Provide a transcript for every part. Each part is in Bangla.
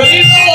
bonito.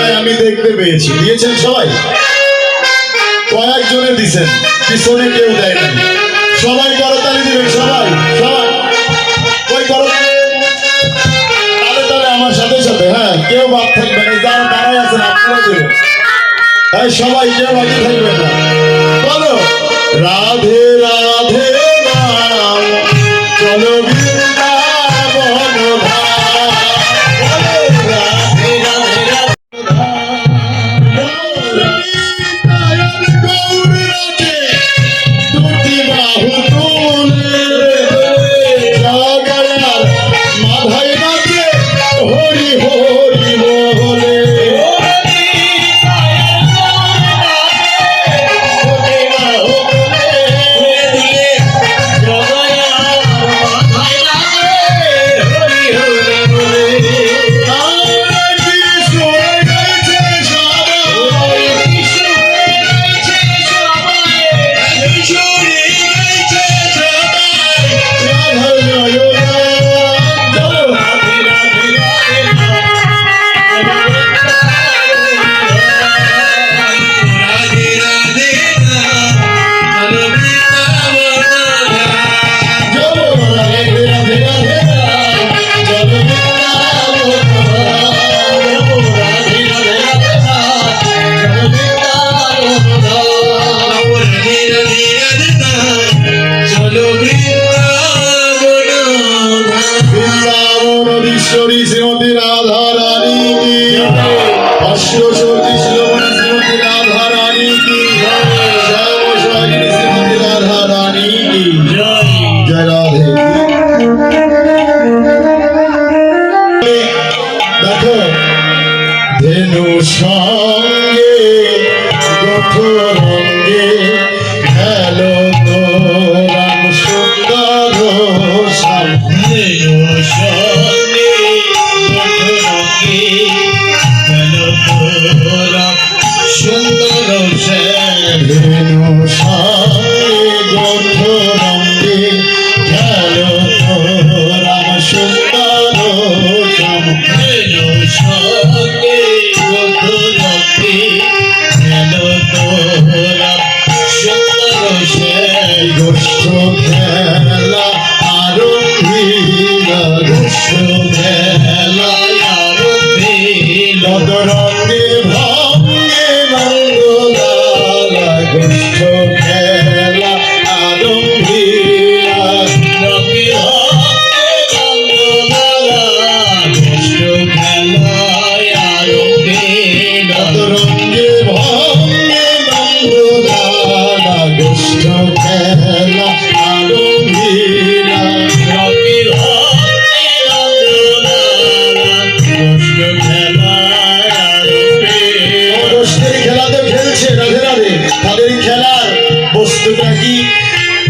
নাই আমি দেখতে পেয়েছি। দিয়েছেন সবাই? কয়েকজনে দিছেন, পিছনে কেউ সবাই করতালি দিবেন, সবাই সবাই। তাহলে তাহলে আমার সাথে সাথে হ্যাঁ কেউ বাদ থাকবে না দাঁড়ায় আছেন আপনারা দেবেন। সবাই কেউ বাকি থাকবেন না। বলো, রাধে রাধে বৃন্দাবন ঈশ্বরী শ্রীমতী রাধা রানী কি অশ্বসতী শিরোমণি শ্রীমতী রাধা রানী কি শ্যাম সোহাগিনী শ্রীমতী রাধা রানী কি জয়। রাধে। দেখো, ধেনু সঙ্গে গঠরঙ্গে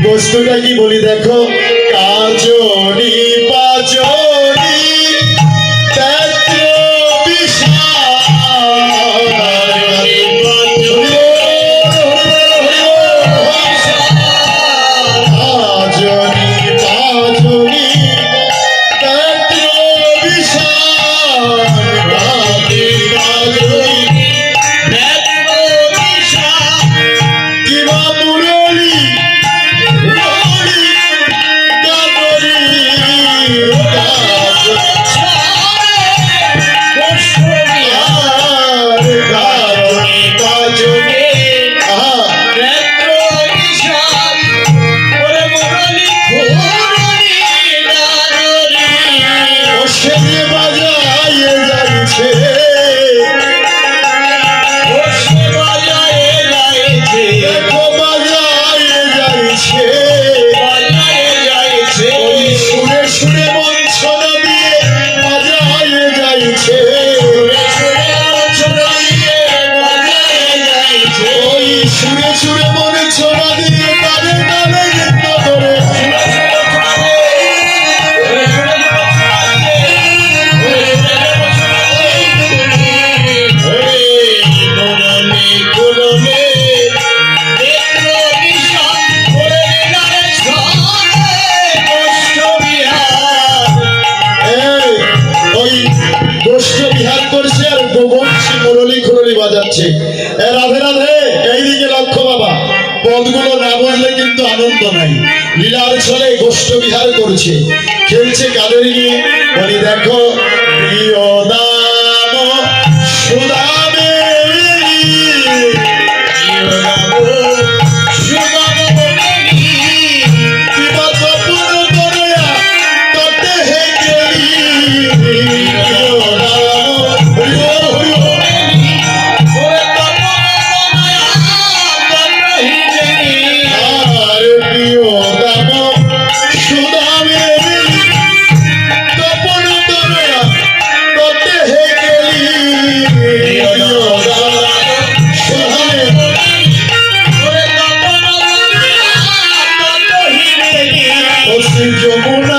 বস্তুটা কি বলি দেখো কাজরি পাজরি Hare Yeah. রাধে রাধে। এই দিকে লক্ষ্য বাবা। পদগুলো না বললে কিন্তু আনন্দ নাই। লীলার ছলে গোষ্ঠ বিহার করছে। খেলছে কাদের নিয়ে। বলি, দেখো, প্রিয় দাম সুদামে যমুনা